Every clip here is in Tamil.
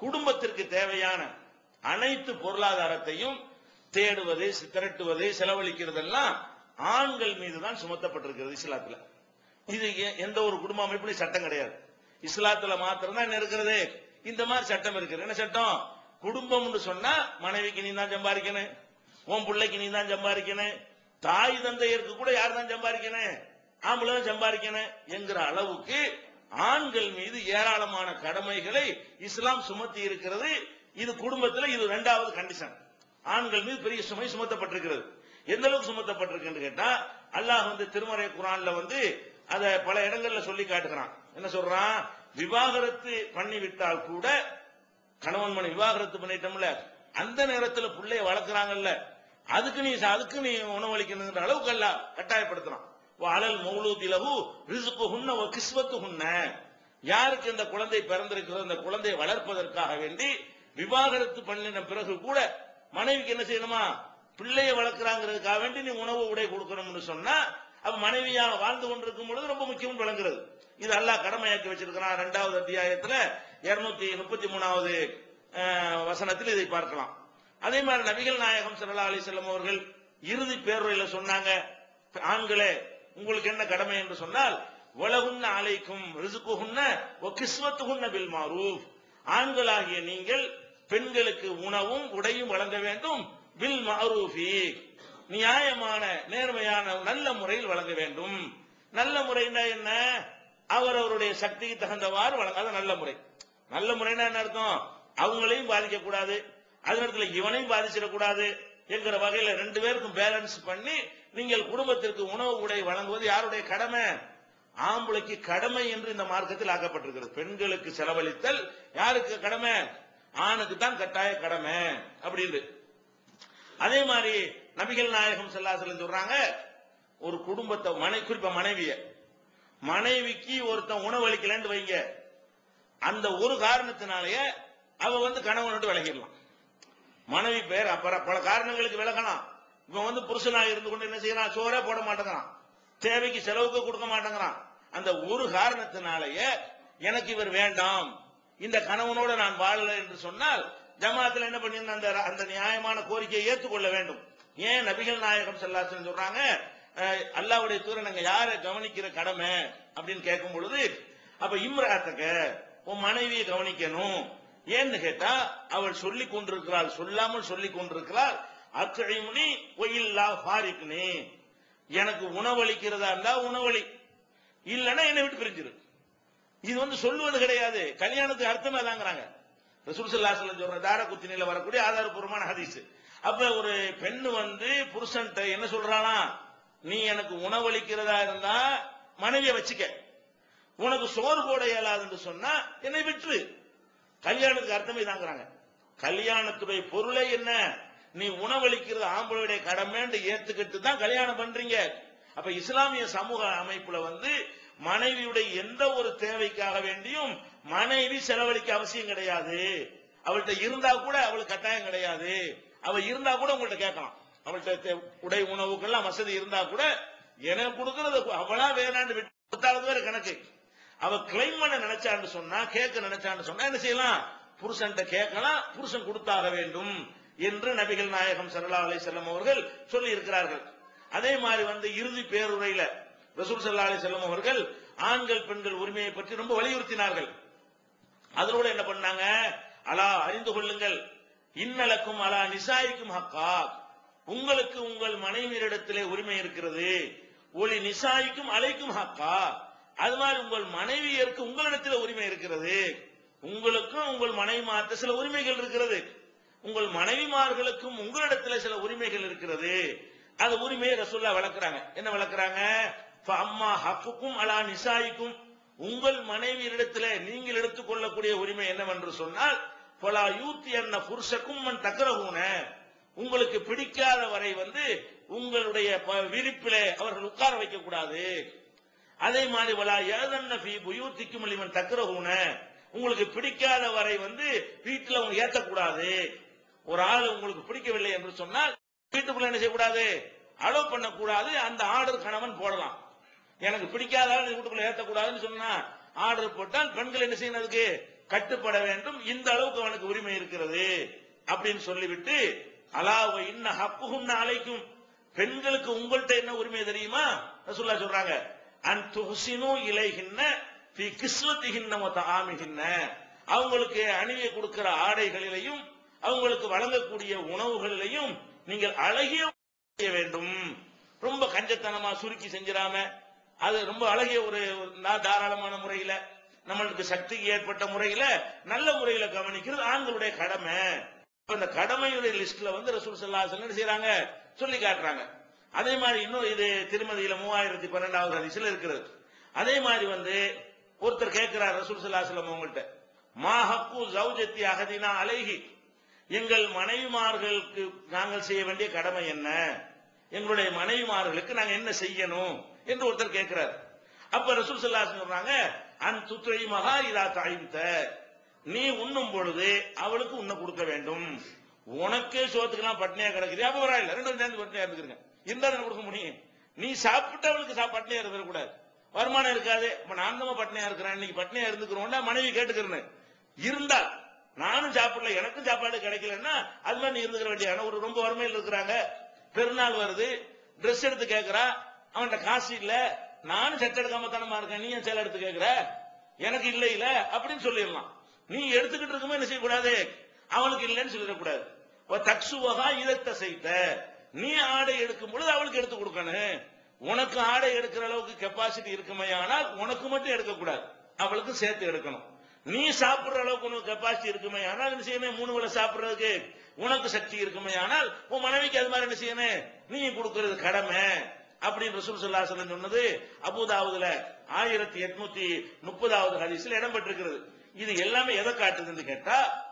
குடும்பத்திற்கு தேவையான அனைத்து பொருளாதாரத்தையும் தேடுவது திரட்டுவது செலவழிக்கிறதெல்லாம் ஆண்கள் மீது தான் சுமத்தப்பட்டிருக்கிறது இஸ்லாத்துல. இது எந்த ஒரு குடும்ப அமைப்புலையும் சட்டம் கிடையாது. இஸ்லாத்துல மாத்திரம் தான் என்ன இருக்கிறது? இந்த மாதிரி சட்டம் இருக்குது. என்ன சட்டம்? குடும்பம்னு சொன்னா மனைவிக்கு நீ தான் சம்பாதிக்கணும் உன் பிள்ளைக்கு நீ தான் சம்பாதிக்கணும் தாய் தந்தையருக்கு கூட யார் தான் சம்பாதிக்கணும் ஆம்பளை சம்பாதிக்கணும் என்கிற அளவுக்கு ஆண்கள் மீது ஏராளமான கடமைகளை இஸ்லாம் சுமத்தி இருக்கிறது. இது குடும்பத்துல இது இரண்டாவது கண்டிஷன் ஆண்கள் மீது பெரிய சுமை சுமத்தப்பட்டிருக்கிறது. எந்த அளவுக்கு சுமத்தப்பட்டிருக்கு கேட்டா அல்லாஹ் வந்து திருமறை குரான்ல வந்து அத பல இடங்கள்ல சொல்லி காட்டுகிறான். என்ன சொல்றான்? விவாகரத்து பண்ணி விட்டால் கூட கணவன் மனை விவாகரத்து பண்ணிட்டோம்ல அந்த நேரத்துல பிள்ளைய வளர்க்குறாங்கல்ல அதுக்கு நீ அதுக்கு நீ உணவளிக்கணுங்கிற அளவுக்கு அல்ல கட்டாயப்படுத்துறான். வாழல் மௌலூதிலகு ரிசுக்கு ஹுன்ன கிஸ்வத்து ஹுன்ன யாருக்கு இந்த குழந்தை பிறந்திருக்கிறதோ அந்த குழந்தையை வளர்ப்பதற்காக வேண்டி விவாகரத்து பண்ணின பிறகு கூட மனைவிக்கு என்ன செய்யணுமா? பிள்ளைய வளர்க்கிறாங்கிறதுக்காக வேண்டி நீ உணவு உடை கொடுக்கணும்னு சொன்னா அப்ப மனைவியாக வாழ்ந்து கொண்டிருக்கும் பொழுது ரொம்ப முக்கியம் விளங்குறது. இது அல்லாஹ் கடமையாக்கி வச்சிருக்கிறான். இரண்டாவது அத்தியாயத்துல இருநூத்தி முப்பத்தி மூணாவது வசனத்தில் இதை பார்க்கலாம். அதே மாதிரி நபிகள் நாயகம் ஸல்லல்லாஹு அலைஹி அவர்கள் இறுதி பேருரையில சொன்னாங்க ஆண்களே உங்களுக்கு என்ன கடமை என்று சொன்னால் உலகுன்ன அலைக்கும் ரிசுக்குகுன்ன ஒ பில் மாரூஃப் ஆண்களாகிய நீங்கள் பெண்களுக்கு உணவும் உடையும் வழங்க வேண்டும். பில் மாரூஃபி நியாயமான நேர்மையான நல்ல முறையில் வழங்க வேண்டும். நல்ல முறைனா என்ன? அவர் அவருடைய சக்திக்கு தகுந்தவாறு வழங்காத நல்ல முறை. நல்ல முறைனா என்ன அர்த்தம்? அவங்களையும் பாதிக்க கூடாது அதே நேரத்தில் இவனையும் பாதிச்சிடக்கூடாது என்கிற வகையில ரெண்டு பேருக்கும் பேலன்ஸ் பண்ணி நீங்கள் குடும்பத்திற்கு உணவு உடை வழங்குவது யாருடைய கடமை? ஆம்பளைக்கு கடமை என்று இந்த மார்க்கத்தில் ஆக்கப்பட்டிருக்கிறது. பெண்களுக்கு செலவழித்தல் யாருக்கு கடமை? ஆணுக்கு தான் கட்டாய கடமை அப்படின்னு அதே மாதிரி நபிகள் நாயகம் செல்லாசலம் சொல்றாங்க ஒரு குடும்பத்தை மனை குறிப்பா மனைவிய. மனைவிக்கு ஒருத்தன் உணவளிக்கலன்னு வைங்க. அந்த ஒரு காரணத்தினாலேயே அவ வந்து கணவன் விட்டு விலகிடலாம். மனைவி பேர் அப்புறம் பல காரணங்களுக்கு விலகலாம். இவன் வந்து புருஷனா இருந்து கொண்டு என்ன செய்யறான்? சோறே போட மாட்டேங்கிறான். தேவைக்கு செலவுக்கு கொடுக்க மாட்டேங்கிறான். அந்த ஒரு காரணத்தினாலேயே எனக்கு இவர் வேண்டாம். இந்த கணவனோட நான் வாழல என்று சொன்னால் ஜமாத்தில் என்ன பண்ணியிருந்த அந்த அந்த நியாயமான கோரிக்கையை ஏற்றுக்கொள்ள வேண்டும். ஏன் நபிகள் நாயகம் செல்லாசன் சொல்றாங்க அஹ், தூர நாங்க யாரை கவனிக்கிற கடமை? அப்படின்னு கேட்கும் பொழுது அப்ப இம்ராத்தக்க உன் மனைவியை கவனிக்கணும். ஏன்னு கேட்டா அவள் சொல்லிக் கொண்டிருக்கிறாள் சொல்லாமல் சொல்லிக் கொண்டிருக்கிறாள். அக்கழிமுனி ஒயில்லா ஃபாரிக்னி. எனக்கு உணவளிக்கிறதா இருந்தா உணவளி. இல்லைன்னா என்னை விட்டு பிரிஞ்சிரு. இது வந்து சொல்லுவது கிடையாது. கல்யாணத்துக்கு அர்த்தமே அதாங்கிறாங்க. ரசூல் ஸல்லல்லாஹு சொல்ல சொல்ற தார குத்தினில வரக்கூடிய ஆதாரபூர்வமான ஹதீஸ். அப்ப ஒரு பெண் வந்து புருஷன் என்ன சொல்றானா? நீ எனக்கு உணவளிக்கிறதா இருந்தா மனைவிய வச்சுக்க. உனக்கு சோறு போட இயலாதுன்னு சொன்னா என்னை விட்டுரு. கல்யாணத்துக்கு அர்த்தமே தாங்கிறாங்க கல்யாணத்துடைய பொருளே என்ன? நீ உணவளிக்கிறது ஆம்பளையுடைய கடமைன்னு ஏத்துக்கிட்டு தான் கல்யாணம் பண்றீங்க. அப்ப இஸ்லாமிய சமூக அமைப்புல வந்து மனைவியுடைய எந்த ஒரு தேவைக்காக வேண்டியும் மனைவி செலவழிக்க அவசியம் கிடையாது. அவள்கிட்ட இருந்தா கூட அவளுக்கு கட்டாயம் கிடையாது. அவ இருந்தா கூட உங்கள்ட்ட கேட்கலாம். அவள்கிட்ட உடை உணவுக்கெல்லாம் வசதி இருந்தா கூட எனக்கு கொடுக்கறது அவளா வேணான்னு விட்டு வேற கணக்கு. அவ கிளைம் பண்ண நினைச்சான்னு சொன்னா கேட்க நினைச்சான்னு சொன்னா என்ன செய்யலாம்? புருஷன்ட்ட கேட்கலாம் புருஷன் கொடுத்தாக வேண்டும். என்று நபிகள் நாயகம் சல்லா அலி செல்லம் அவர்கள் சொல்லி இருக்கிறார்கள் அதே மாதிரி வந்து இறுதி பேருரையில ரசூல் சல்லா அலி செல்லம் அவர்கள் ஆண்கள் பெண்கள் உரிமையை பற்றி ரொம்ப வலியுறுத்தினார்கள். அதனோட என்ன பண்ணாங்க? அலா அறிந்து கொள்ளுங்கள். இன்னலக்கும் அலா நிசாய்க்கும் ஹக்கா. உங்களுக்கு உங்கள் மனைவியரிடத்திலே உரிமை இருக்கிறது. ஒளி நிசாய்க்கும் அலைக்கும் ஹக்கா. அது மாதிரி உங்கள் மனைவியருக்கு உங்களிடத்தில் உரிமை இருக்கிறது. உங்களுக்கும் உங்கள் மனைவி மாத்த சில உரிமைகள் இருக்கிறது. உங்கள் மனைவிமார்களுக்கும் உங்களிடத்துல சில உரிமைகள் இருக்கிறது. அந்த உரிமையை ரசூல்லா வளர்க்கிறாங்க. என்ன வளர்க்கிறாங்க? அம்மா ஹக்குக்கும் அலா நிசாய்க்கும். உங்கள் மனைவியிடத்துல நீங்கள் எடுத்துக்கொள்ளக்கூடிய உரிமை என்னவென்று சொன்னால் பலா யூத்தி என்ன புருஷக்கும் மண் தக்கரகுன உங்களுக்கு பிடிக்காத வரை வந்து உங்களுடைய ப- விரிப்பிலே அவர்கள் உட்கார வைக்க கூடாது அதே மாதிரி வலா ஏதன்ன ஃபீ புயூத்திக்கும் இவன் தக்கரகுன உங்களுக்கு பிடிக்காத வரை வந்து வீட்டுல அவங்க ஏத்தக்கூடாது. ஒரு ஆள் உங்களுக்கு பிடிக்கவில்லை என்று சொன்னால் வீட்டுக்குள்ள என்ன செய்யக்கூடாது? அலோவ் பண்ணக்கூடாது. அந்த ஆர்டர் கணவன் போடலாம். எனக்கு பிடிக்காத ஆள் வீட்டுக்குள்ள ஏற்றக்கூடாதுன்னு சொன்னா ஆர்டர் போட்டால் பெண்கள் என்ன செய்யணும் அதுக்கு? கட்டுப்பட வேண்டும். இந்த அளவுக்கு அவனுக்கு உரிமை இருக்கிறது. அப்படின்னு சொல்லிவிட்டு அலாவ இன்ன ஹப்புகும் அழைக்கும் பெண்களுக்கு உங்கள்கிட்ட என்ன உரிமை தெரியுமா? ரசூல்லா சொல்றாங்க அன் துஹ்சினு இலைகின்ன ஃபி கிஸ்வத்திகின்ன மொத்த ஆமிகின்ன அவங்களுக்கு அணிவை கொடுக்கிற ஆடைகளிலையும் அவங்களுக்கு வழங்கக்கூடிய உணவுகளிலையும் நீங்கள் அழகிய செய்ய வேண்டும். ரொம்ப கஞ்சத்தனமா சுருக்கி செஞ்சிடாம அது ரொம்ப அழகிய ஒரு தாராளமான முறையில நம்மளுக்கு சக்திக்கு ஏற்பட்ட முறையில நல்ல முறையில கவனிக்கிறது ஆண்களுடைய கடமை. அந்த இந்த கடமையுடைய லிஸ்ட்ல வந்து ரசூல் சல்லா அலைஹி செய்யறாங்க சொல்லி காட்டுறாங்க. அதே மாதிரி இன்னும் இது திருமதியில மூவாயிரத்தி பன்னெண்டாவது ஹதீஸ்ல இருக்கிறது அதே மாதிரி வந்து ஒருத்தர் கேட்கிறார் ரசூல் சல்லா சொல்லம் வஸல்லம் அவங்கள்ட்ட மா ஹக்கு ஜவுஜத்தி அகதினா அழகி எங்கள் மனைவிமார்களுக்கு நாங்கள் செய்ய வேண்டிய கடமை என்ன? எங்களுடைய மனைவிமார்களுக்கு நாங்க என்ன செய்யணும்? என்று ஒருத்தர் கேட்கிறார். அப்ப ரசூல் ஸல்லல்லாஹு சொல்றாங்க அன் துத்ரை மகா இதா தாய்த்த நீ உண்ணும் பொழுது அவளுக்கு உன்னை கொடுக்க வேண்டும். உனக்கே சோத்துக்கெல்லாம் பட்னியா கிடக்குது. அப்ப பரவாயில்ல ரெண்டு சேர்ந்து பட்னியா இருந்துக்கிறங்க. இருந்தா கொடுக்க முடியும்? நீ சாப்பிட்டு அவளுக்கு பட்னியா இருந்துடக்கூடாது வருமானம் இருக்காது. இப்ப நான் தான் பட்னியா இருக்கிறேன். இன்னைக்கு பட்னியா இருந்துக்கிறோம்னா மனைவி கேட்டுக்கிறேன் இருந்தால் நானும் சாப்பிடல எனக்கும் சாப்பாடு கிடைக்கலன்னா அது மாதிரி நீ இருந்துக்கிற வேண்டிய ஒரு ரொம்ப வறுமையில் இருக்கிறாங்க. பெருநாள் வருது. ட்ரெஸ் எடுத்து கேக்குறா. அவன்கிட்ட காசு இல்ல. நானும் செட் எடுக்காம தானமா இருக்கேன். நீ ஏன் சேலை எடுத்து கேக்குற? எனக்கு இல்ல இல்ல. அப்படின்னு சொல்லிடலாம். நீ எடுத்துக்கிட்டு இருக்குமே என்ன செய்யக்கூடாது? அவனுக்கு இல்லைன்னு சொல்லிடக்கூடாது. தக்சுவகா இதத்த செய்த. நீ ஆடை எடுக்கும் பொழுது அவளுக்கு எடுத்து கொடுக்கணும். உனக்கு ஆடை எடுக்கிற அளவுக்கு கெப்பாசிட்டி இருக்குமே ஆனால் உனக்கு மட்டும் எடுக்கக்கூடாது. அவளுக்கு சேர்த்து எடுக்கணும். நீ சாப்பிடுற அளவுக்கு உனக்கு கெப்பாசிட்டி இருக்குமே? ஆனால் என்ன செய்யணும்? மூணு வேளை சாப்பிடுறதுக்கு உனக்கு சக்தி இருக்குமே? ஆனால் உன் மனைவிக்கு அது மாதிரி என்ன செய்யணும்? நீ கொடுக்கறது கடமை. அப்படின்னு ரசூல் சொல்லாசலம் சொன்னது அபுதாவதுல ஆயிரத்தி எட்நூத்தி முப்பதாவது ஹதீஸ்ல இடம்பெற்றிருக்கிறது இது எல்லாமே எதை காட்டுதுன்னு கேட்டா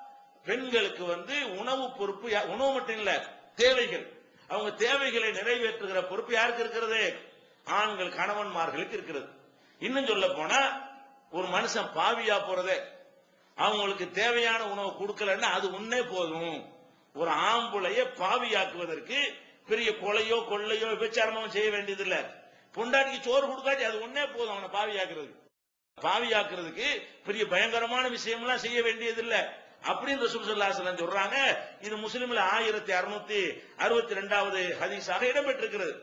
பெண்களுக்கு வந்து உணவு பொறுப்பு யா- உணவு மட்டும் இல்ல தேவைகள். அவங்க தேவைகளை நிறைவேற்றுகிற பொறுப்பு யாருக்கு இருக்கிறது? ஆண்கள் கணவன்மார்களுக்கு இருக்கிறது. இன்னும் சொல்ல போனா ஒரு மனுஷன் பாவியா போறதே அவங்களுக்கு தேவையான உணவு கொடுக்கலன்னா அது ஒன்னே போதும். ஒரு ஆம்புலைய பாவியாக்குவதற்கு பெரிய கொலையோ கொள்ளையோ விபச்சாரமோ செய்ய வேண்டியதில்லை. பொண்டாட்டிக்கு சோறு கொடுக்காட்டி அது ஒன்னே போதும் அவனை பாவியாக்குறதுக்கு. பாவியாக்குறதுக்கு பெரிய பயங்கரமான விஷயம்லாம் செய்ய வேண்டியதில்லை. அப்படின்னு ரசூல் சொல்றாங்க இது முஸ்லிம்ல ஆயிரத்தி அறுநூத்தி அறுபத்தி ரெண்டாவது ஹதீஸாக இடம்பெற்றிருக்கிறது.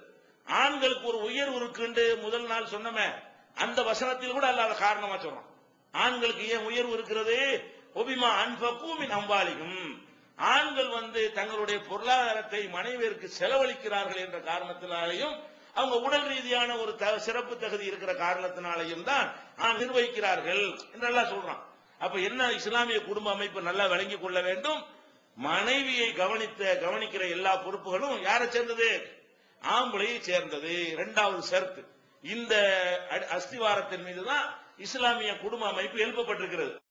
ஆண்களுக்கு ஒரு உயர்வு இருக்குன்னு முதல் நாள் சொன்னமே அந்த வசனத்தில் கூட அல்லாத காரணமா சொல்றான். ஆண்களுக்கு ஏன் உயர்வு இருக்கிறது? ஒபிமா அன்பக்கூமின் அம்பாலிகும். ஆண்கள் வந்து தங்களுடைய பொருளாதாரத்தை மனைவியருக்கு செலவழிக்கிறார்கள் என்ற காரணத்தினாலையும் அவங்க உடல் ரீதியான ஒரு த- சிறப்பு தகுதி இருக்கிற காரணத்தினாலையும் தான் ஆண் நிர்வகிக்கிறார்கள் என்றெல்லாம் சொல்றான். அப்ப என்ன இஸ்லாமிய குடும்ப அமைப்பு நல்லா விளங்கிக் கொள்ள வேண்டும்? மனைவியை கவனித்த கவனிக்கிற எல்லா பொறுப்புகளும் யாரை சேர்ந்தது? ஆம்பளையை சேர்ந்தது. இரண்டாவது சேர்த்து இந்த அஸ்திவாரத்தின் மீதுதான் இஸ்லாமிய குடும்ப அமைப்பு எழுப்பப்பட்டிருக்கிறது.